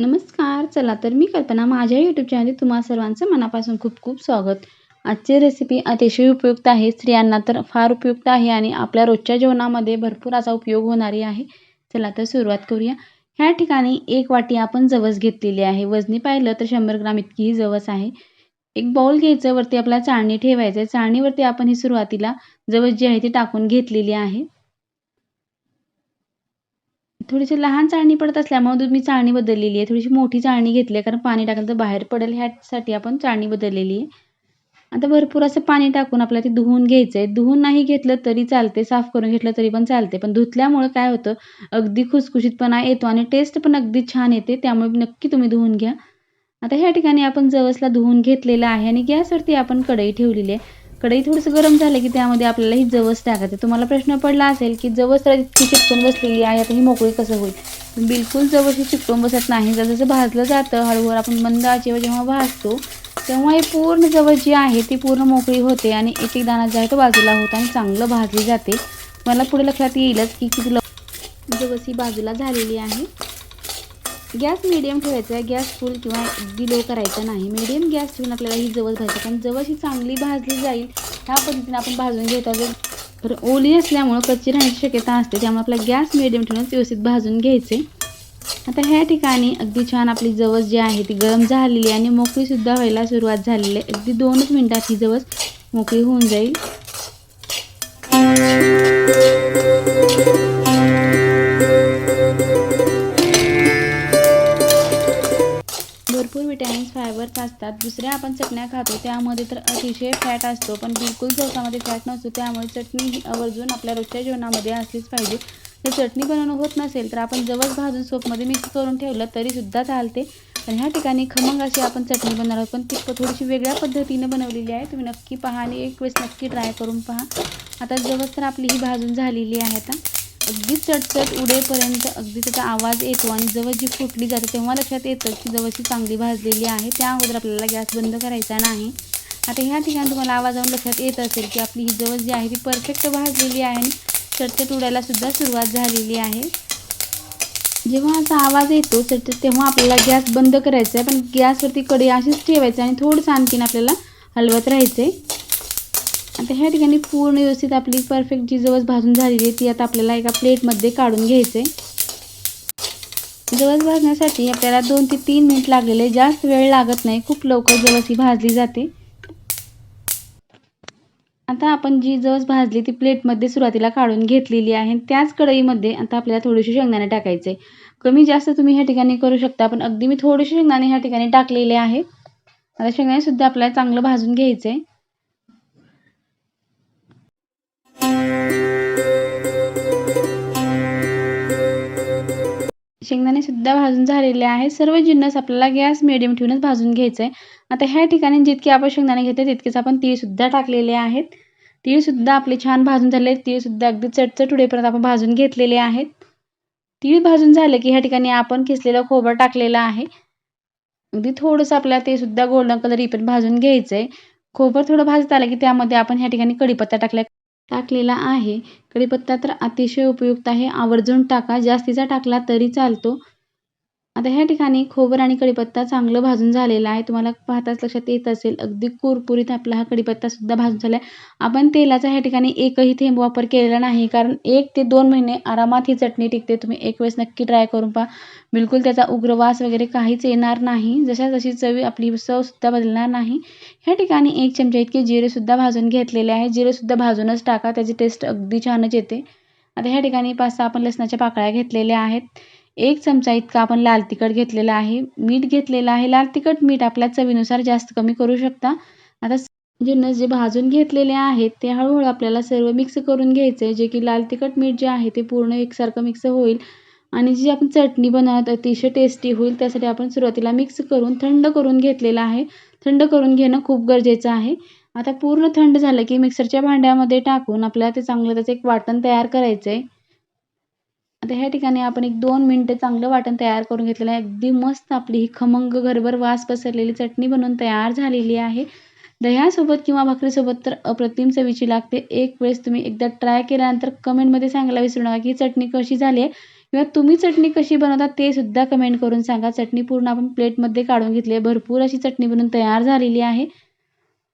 नमस्कार चला तर मी कल्पना माझ्या यूट्यूब चॅनलमध्ये तुम्हा सर्वांचं मनापासून खूप खूप स्वागत. आजची रेसिपी अतिशय उपयुक्त आहे. स्त्रियांना तर फार उपयुक्त आहे आणि आपल्या रोजच्या जेवणामध्ये भरपूर असा उपयोग होणारी आहे. चला तर सुरुवात करूया. ह्या ठिकाणी एक वाटी आपण जवस घेतलेली आहे. वजनी पाहिलं तर शंभर ग्राम इतकी ही जवस आहे. एक बाऊल घ्यायचं वरती आपल्याला चाळणी ठेवायचं आहे चाळणीवरती आपण ही सुरुवातीला जवस जी आहे ती टाकून घेतलेली आहे. थोडीशी लहान चाळणी पडत असल्यामुळे मी चाळणी बदललेली आहे. थोडीशी मोठी चाळणी घेतली आहे कारण पाणी टाकलं तर बाहेर पडेल ह्यासाठी आपण चाळणी बदललेली आहे. आता भरपूर असं पाणी टाकून आपल्याला ते धुवून घ्यायचं आहे धुवून नाही घेतलं तरी चालते साफ करून घेतलं तरी पण चालते. पण धुतल्यामुळं काय होतं अगदी खुसखुशीतपणा येतो आणि टेस्ट पण अगदी छान येते. त्यामुळे नक्की तुम्ही धुवून घ्या. आता ह्या ठिकाणी आपण जवसला धुवून घेतलेलं आहे आणि गॅसवरती आपण कढई ठेवलेली आहे. कढई थोडंसं गरम झालं की त्यामध्ये आपल्याला ही जवस टाकायचं. तुम्हाला प्रश्न पडला असेल की जवस तर इतकी चिकटून बसलेली आहे आता ही मोकळी कसं होईल? बिलकुल जवस ही चिकटून बसत नाही. जसं भाजलं जातं हळूहळू आपण मंद आचेवर जेव्हा भाजतो तेव्हा ही पूर्ण जवस जी आहे ती पूर्ण मोकळी होते आणि एक एक दाणा जो आहे तो बाजूला होतो आणि चांगलं भाजली जाते. मला पुढे लक्षात येईलच की किती जवस ही बाजूला झालेली आहे. गॅस मिडियम ठेवायचा आहे. गॅस फुल किंवा अगदी लो करायचा नाही. मिडियम गॅस ठेवून आपल्याला ही जवळ भाजायची कारण जवळ ही चांगली भाजली जाईल ह्या पद्धतीने आपण भाजून घेता जर तर ओली असल्यामुळं कच्ची राहण्याची शक्यता असते. त्यामुळे आपला गॅस मिडियम ठेवूनच व्यवस्थित भाजून घ्यायचे. आता ह्या ठिकाणी अगदी छान आपली जवस जी आहे ती गरम झालेली आणि मोकळीसुद्धा व्हायला सुरुवात झालेली आहे. अगदी दोनच मिनटात ही जवस मोकळी होऊन जाईल. विटॅमिन्स फायबर्स असतात दुसऱ्या आपण चटण्या खातो त्यामध्ये तर अतिशय फॅट असतो पण बिलकुल जवसामध्ये फॅट नसतो त्यामुळे चटणी ही आवर्जून आपल्या रोजच्या जेवणामध्ये असलीच पाहिजे. जर चटणी बनवणं होत नसेल तर आपण जवळ भाजून सोपमध्ये मिक्स करून ठेवलं तरीसुद्धा चालते. पण ह्या ठिकाणी खमंग अशी आपण चटणी बनवणार आहोत पण ती थोडीशी वेगळ्या पद्धतीनं बनवलेली आहे. तुम्ही नक्की पहा आणि एक वेळेस नक्की ट्राय करून पहा. आता जवळ तर आपली ही भाजून झालेली आहे आता. अगदी चटचट उडेपर्यंत अगदी त्याचा आवाज येतो आणि जवळ जी फुटली जाते तेव्हा लक्षात येतं की जवळची चांगली भाजलेली आहे. त्या अगोदर आपल्याला गॅस बंद करायचा नाही. आता ह्या ठिकाणी तुम्हाला आवाज लक्षात येत असेल की आपली ही जवळ जी आहे ती परफेक्ट भाजलेली आहे आणि चटचट उडायला सुद्धा सुरुवात झालेली आहे. जेव्हा असा आवाज येतो चटचट तेव्हा आपल्याला गॅस बंद करायचा आहे. पण गॅसवरती कढई अशीच ठेवायचं आणि थोडंसं आणखीन आपल्याला हलवत राहायचं आहे आता ह्या ठिकाणी पूर्ण व्यवस्थित आपली परफेक्ट जी जवळ भाजून झालेली आहे ती आता आपल्याला एका प्लेटमध्ये काढून घ्यायचं आहे जवळ भाजण्यासाठी आपल्याला दोन ते तीन मिनिट लागलेले जास्त वेळ लागत नाही. खूप लवकर जवळ ही भाजली जाते. आता आपण जी जवस भाजली ती प्लेटमध्ये सुरुवातीला काढून घेतलेली आहे. त्याच कढईमध्ये आता आपल्याला थोडीशी शेंगदाणे टाकायचे. कमी जास्त तुम्ही ह्या ठिकाणी करू शकता पण अगदी मी थोडेसे शेंगदाणे ह्या ठिकाणी टाकलेले आहे आता शेंगदाणे सुद्धा आपल्याला चांगलं भाजून घ्यायचं. आहे सुद्धा भाजून झालेले आहे. सर्व जिन्नस आपल्याला गॅस मिडियम ठेवूनच भाजून घ्यायचं आहे आता ह्या ठिकाणी जितके आपण शेंगदाणे घेते तितकेच आपण तीळसुद्धा टाकलेले आहेत. तीळसुद्धा आपले छान भाजून झाले तीळसुद्धा अगदी चटचट उडेपर्यंत आपण भाजून घेतलेले आहेत. तीळ भाजून झाले की ह्या ठिकाणी आपण किसलेलं खोबरं टाकलेलं आहे. अगदी थोडंसं आपल्याला ते सुद्धा गोल्डन कलर पण भाजून घ्यायचं आहे खोबरं थोडं भाजत आलं की त्यामध्ये आपण ह्या ठिकाणी कढीपत्ता टाकला टाकलेला आहे. कढीपत्ता तर अतिशय उपयुक्त आहे. आवर्जून टाका. जास्तीचा टाकला तरी चालतो. आता ह्या ठिकाणी खोबर आणि कढीपत्ता चांगलं भाजून झालेलं आहे. तुम्हाला पाहताच लक्षात येत असेल अगदी कुरकुरीत आपला हा कढीपत्तासुद्धा भाजून झाला आहे आपण तेलाचा ह्या ठिकाणी एकही थेंब वापर केलेला नाही कारण एक ते दोन महिने आरामात ही चटणी टिकते. तुम्ही एक वेळेस नक्की ट्राय करून पहा. बिलकुल त्याचा उग्रवास वगैरे काहीच येणार नाही. जशा जशी चवी आपली चवसुद्धा बदलणार नाही. ह्या ठिकाणी एक चमचा इतके जिरेसुद्धा भाजून घेतलेले आहे. जिरेसुद्धा भाजूनच टाका त्याची टेस्ट अगदी छानच येते. आता ह्या ठिकाणी पाच सहा आपण लसणाच्या पाकळ्या घेतलेल्या आहेत. एक चमचा इतका आपण लाल तिखट घेतलेला आहे. मीठ घेतलेलं आहे. लाल तिखट मीठ आपल्या चवीनुसार जास्त कमी करू शकता. आता जिन्नस म्हणजे जे भाजून घेतलेले आहेत ते हळूहळू आपल्याला सर्व मिक्स करून घ्यायचं आहे. जे की लाल तिखट मीठ जे आहे ते पूर्ण एकसारखं मिक्स होईल. आणि जी आपण चटणी बनवत अतिशय टेस्टी होईल. त्यासाठी आपण सुरुवातीला मिक्स करून थंड करून घेतलेलं आहे. थंड करून घेणं खूप गरजेचं आहे. आता पूर्ण थंड झालं की मिक्सरच्या भांड्यामध्ये टाकून आपल्याला ते चांगलं त्याचं एक वाटण तयार करायचं आहे आता ह्या ठिकाणी आपण एक दोन मिनटं चांगलं वाटण तयार करून घेतलेलं आहे. अगदी मस्त आपली ही खमंग घरभर वास पसरलेली चटणी बनवून तयार झालेली आहे. दह्यासोबत किंवा भाकरीसोबत तर अप्रतिम चवीची लागते. एक वेळेस तुम्ही एकदा ट्राय केल्यानंतर कमेंटमध्ये सांगायला विसरू नका की चटणी कशी झाली आहे किंवा तुम्ही चटणी कशी बनवता ते सुद्धा कमेंट करून सांगा. चटणी पूर्ण आपण प्लेटमध्ये काढून घेतली आहे. भरपूर अशी चटणी बनवून तयार झालेली आहे.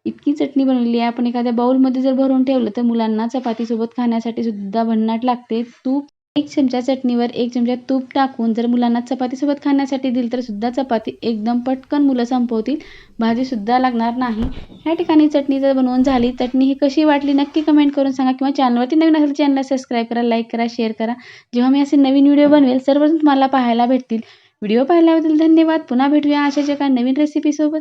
इतकी चटणी बनवलेली आहे. आपण एखाद्या बाऊलमध्ये जर भरून ठेवलं तर मुलांना चपातीसोबत खाण्यासाठी सुद्धा भन्नाट लागते. तूप एक चमचा चटणीवर एक चमचा तूप टाकून जर मुलांना चपातीसोबत खाण्यासाठी दिली तर सुद्धा चपाती एकदम पटकन मुलं संपवतील. भाजीसुद्धा लागणार नाही. ह्या ठिकाणी चटणी जर बनवून झाली चटणी ही कशी वाटली नक्की कमेंट करून सांगा किंवा चॅनलवरती नवीन असेल चॅनलला सबस्क्राईब करा लाईक करा शेअर करा. जेव्हा मी असे नवीन व्हिडिओ बनवेल सर्वजण तुम्हाला पाहायला भेटतील. व्हिडिओ पाहिल्याबद्दल धन्यवाद. पुन्हा भेटूया अशाच एका नवीन रेसिपीसोबत